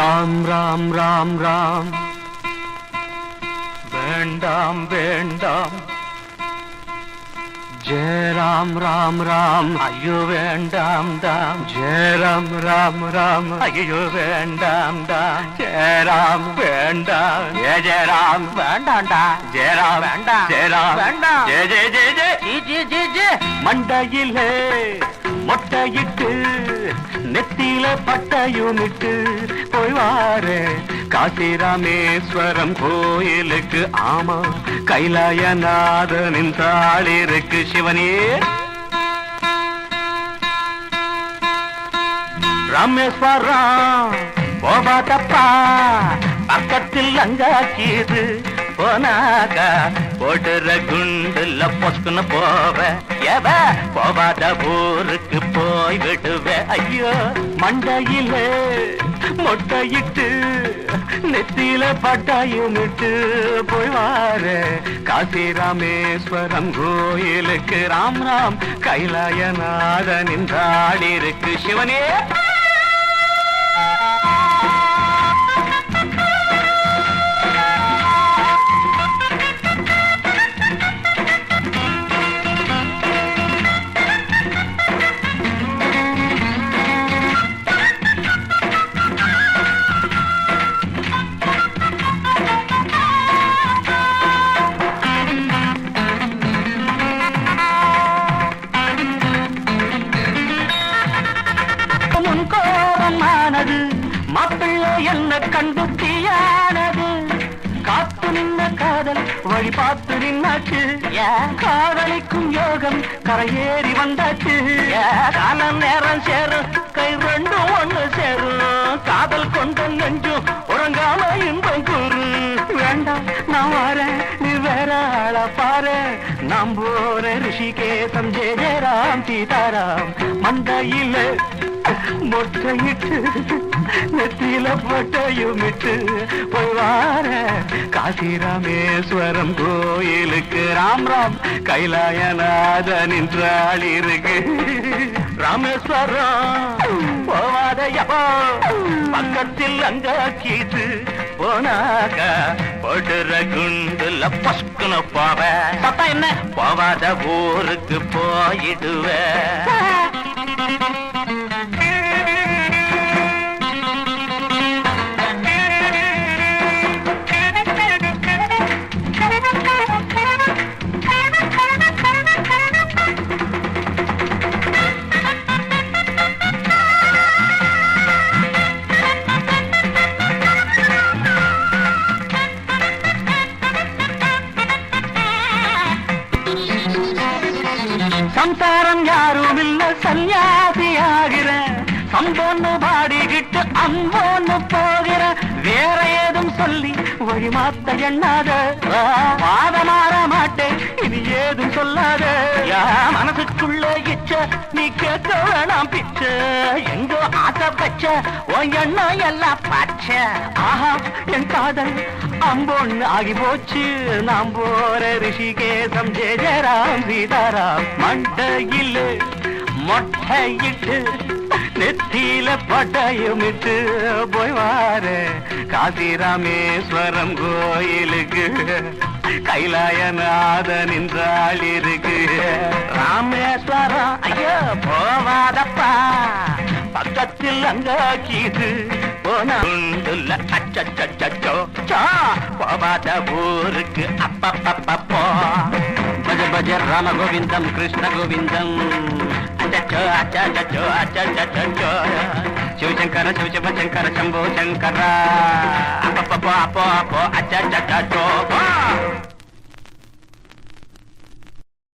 ராம் ராம் ராம் ராம். வேண்டாம் வேண்டாம். ஜெயராம் ராம் ராம் ஐயோ வேண்டாம் தாம். ஜெயராம் ராம் ராம் ஐயோ வேண்டாம் தாம். ஜெயராம் வேண்டாம். ஜெய ஜெயராம் வேண்டாம்டா ஜெயராம் வேண்டாம். ஜெயராம் வேண்டாம். ஜெய ஜெய ஜெய ஜெய. ஜி ஜி ஜி ஜி. மண்டையிலே மொட்டையிட்டு யூனிட்டு போய் வாரு. காசிராமேஸ்வரம் கோயிலுக்கு ஆமா. கைலாயநாதனின் தாளிருக்கு சிவனே. ராமேஸ்வரம் போபா தப்பா பக்கத்தில் அங்காக்கியது போனாக்கா போட்டுற குண்டுல பொஸ்குன்னு போவேன். தேவ போவாத ஊருக்கு போய் விடுவ. ஐயோ மண்டையில மொட்டையிட்டு நெத்தியில பட்டாயுமிட்டு போய் வார. காசி ராமேஸ்வரம் கோயிலுக்கு ராம் ராம் கைலாயநாதனின் தாளிருக்கு சிவனே முன்கோபமானது மாப்பிள்ளை என்ன கண்டு தீயானது காத்து நின்ன காதல் வழி பார்த்து நின்னாச்சு. காதலிக்கும் யோகம் கரையேறி வந்தாச்சு. காலம் நேரம் சேரும் கை ரெண்டும் ஒண்ணு சேரும். காதல் கொண்ட நெஞ்சும் உறங்காம இன்பம் கூறு வேண்டாம் நான் வரேன் நீ வேற ஆளா பாரு. நாம் போற ரிஷிகேசம் ஜெய ஜெயராம் சீதாராம் மண்டையில மொட்டையிட்டு நெத்தியில பொட்டையுமிட்டு போய் வார காசிராமேஸ்வரம் கோயிலுக்கு. ராம் ராம் கைலாயநாதனின் இருக்கு. ராமேஸ்வரம் போவாதையப்போ பக்கத்தில் அங்க கீத்து போனாக்க போடுற குண்டுல பஸ்குன போவ. பப்பா என்ன? போவாத ஊருக்கு போயிடுவேன் சம்சாரம் யாரும் இல்ல சன்னியாசி ஆகிற சம்போன்னு பாடிக்கிட்டு அம்போன்னு போகிற. வேற ஏதும் சொல்லி வழிமாத்த எண்ணாத. வாத மாற மாட்டேன் இனி ஏதும் சொல்லாத. யா மனசுக்குள்ள இச்ச நீ கேட்க வேணாம் பிச்ச. எங்கோ ஆசை பச்ச உன் எண்ணம் எல்லாம் பச்ச. ஆஹா என் காதல் அம்போன்னு ஆகி போச்சு. நாம் போற ரிஷிகேசம் ஜெயராம் சீதாராம். மண்டையில் மொட்டையிட்டு நெத்தியில பட்டயமிட்டு போய் வாரு. காசிராமேஸ்வரம் கோயிலுக்கு. கைலாயநாத நின்றாள் இருக்கு. ராமேஸ்வரம் ஐயோ போவாதப்பா. பக்கத்தில் அங்க கீது போனதுல அச்சச்சோ போவாத ஊருக்கு அப்பப்பப்போ பஜ பஜ ராம கோவிந்தம் கிருஷ்ண கோவிந்தம் அச்சச்சோ அச்சச்சோ அச்சச்சோ சிவசங்கர சிவசிவ சங்கர சம்போ சங்கர அப்பப்போ அப்போ அப்போ அச்சச்சோ